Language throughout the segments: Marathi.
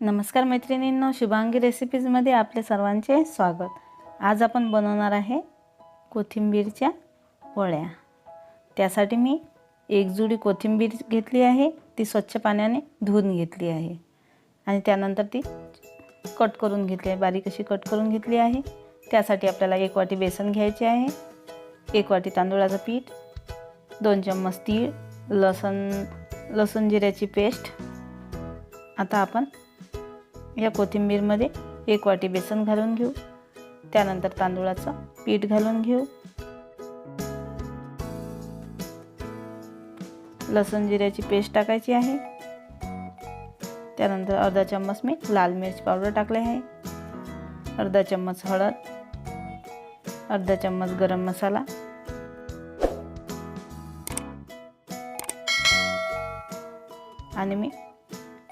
नमस्कार मैत्रिणींनो शुभांगी रेसिपीजमध्ये आपले सर्वांचे स्वागत. आज आपण बनवणार आहे कोथिंबीरच्या पोळ्या. त्यासाठी मी एक जुडी कोथिंबीर घेतली आहे ती स्वच्छ पाण्याने धुवून घेतली आहे. आणि त्यानंतर ती कट करून घेतली आहे बारीक अशी कट करून घेतली आहे. त्यासाठी आपल्याला एक वाटी बेसन घ्यायचे आहे एक वाटी तांदूळाचं पीठ दोन चम्मच तीळ लसण लसूण जिऱ्याची पेस्ट. आता आपण या कोथिंबीरमध्ये एक वाटी बेसन घालून घेऊ. त्यानंतर तांदूळाचं पीठ घालून घेऊ. लसूण जिऱ्याची पेस्ट टाकायची आहे. त्यानंतर अर्धा चम्मच मी लाल मिरच पावडर टाकले आहे. अर्धा चम्मच हळद. अर्धा चम्मच गरम मसाला. आणि मी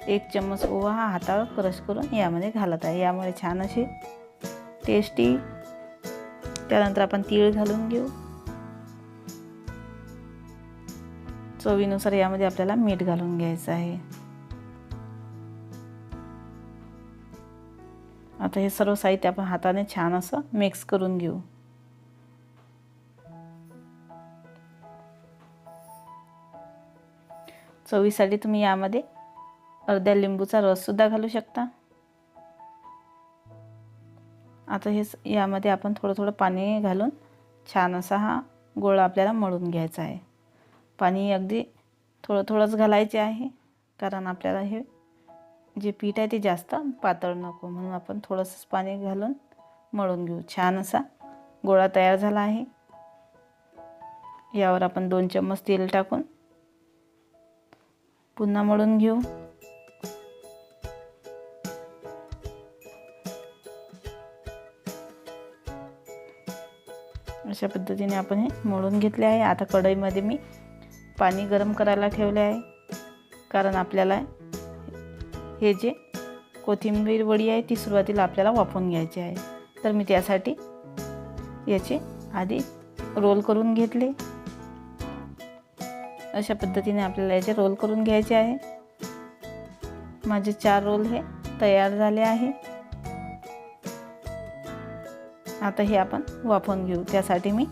एक चम्मच ओवा हा हातावर क्रश करून यामध्ये घालत आहे. यामुळे छान अशी टेस्टी त्यानंतर आपण तीळ घालून घेऊ. चवीनुसार यामध्ये आपल्याला मीठ घालून घ्यायचं आहे. आता हे सर्व साहित्य आपण हाताने छान असं मिक्स करून घेऊ. चवीसाठी तुम्ही यामध्ये अर्ध्या लिंबूचा रससुद्धा घालू शकता. आता हे यामध्ये आपण थोडं थोडं पाणी घालून छान असा हा गोळा आपल्याला मळून घ्यायचा आहे. पाणी अगदी थोडं थोडंच घालायचे आहे कारण आपल्याला हे जे पीठ आहे ते जास्त पातळ नको म्हणून आपण थोडंसंच पाणी घालून मळून घेऊ. छान असा गोळा तयार झाला आहे. यावर आपण दोन चम्मच तेल टाकून पुन्हा मळून घेऊ. अशा पद्धतीने आपण हे मळून घेतले आहे. आता कढईमध्ये मी पाणी गरम करायला ठेवले आहे. कारण आपल्याला हे जे कोथिंबीर वडी आहे ती सुरुवातीला आपल्याला वाफवून घ्यायची आहे. तर मी त्यासाठी याचे आधी रोल करून घेतले. अशा पद्धतीने आपल्याला याचे रोल करून घ्यायचे आहे. माझे चार रोल हे तयार झाले आहे. आता हे आपण वाफवून घेऊ. त्यासाठी मी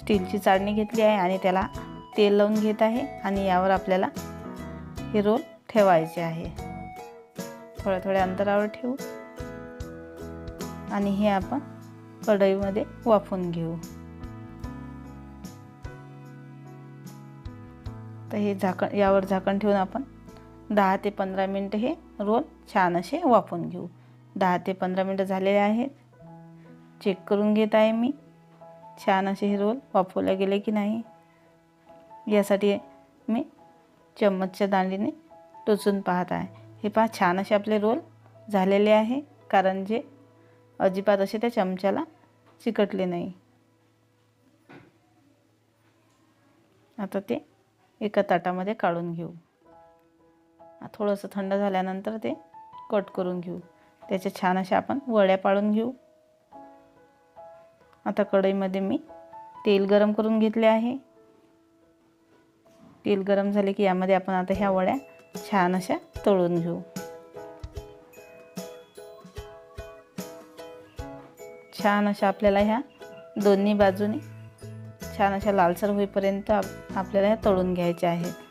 स्टीलची चाळणी घेतली आहे आणि त्याला तेल लावून घेत आहे आणि यावर आपल्याला हे रोल ठेवायचे आहे. थोड्या थोड्या अंतरावर ठेवू. आणि हे आपण कढईमध्ये वाफवून घेऊ. तर हे झाकण यावर झाकण ठेवून आपण दहा ते पंधरा मिनटं हे रोल छान असे वाफवून घेऊ. दहा ते पंधरा मिनटं झालेले आहेत. चेक करून घेत आहे मी. छान असे हे रोल वाफवले गेले की नाही? यासाठी मी चम्मचच्या दांडीने टोचून पाहत आहे. हे पहा छान असे आपले रोल झालेले आहे. कारण जे अजिबात असे त्या चमच्याला चिकटले नाही. आता ते एका ताटामध्ये काढून घेऊ. थोडंसं थंड झाल्यानंतर ते कट करून घेऊ. त्याच्या छान अशा आपण वड्या पाडून घेऊ. आता कढईमध्ये मी तेल गरम करून घेतले आहे. तेल गरम झाले की यामध्ये आपण आता ह्या वड्या छान अशा तळून घेऊ. छान अशा आपल्याला ह्या दोन्ही बाजूने छान अशा लालसर होईपर्यंत आप आपल्याला ह्या तळून घ्यायच्या आहेत.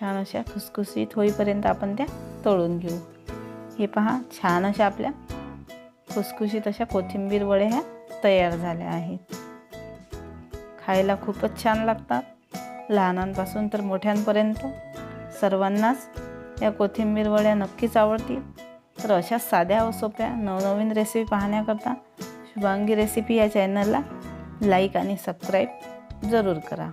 छान अशा खुसखुशीत होईपर्यंत आपण त्या तळून घेऊ. हे पहा छान अशा आपल्या खुसखुशीत अशा कोथिंबीर वड्या ह्या तयार झाल्या आहेत. खायला खूपच छान लागतात. लहानांपासून तर मोठ्यांपर्यंत सर्वांनाच या कोथिंबीर वड्या नक्कीच आवडतील. तर अशा साध्या व सोप्या नवनवीन रेसिपी पाहण्याकरता शुभांगी रेसिपी या चॅनलला लाईक आणि सबस्क्राईब जरूर करा.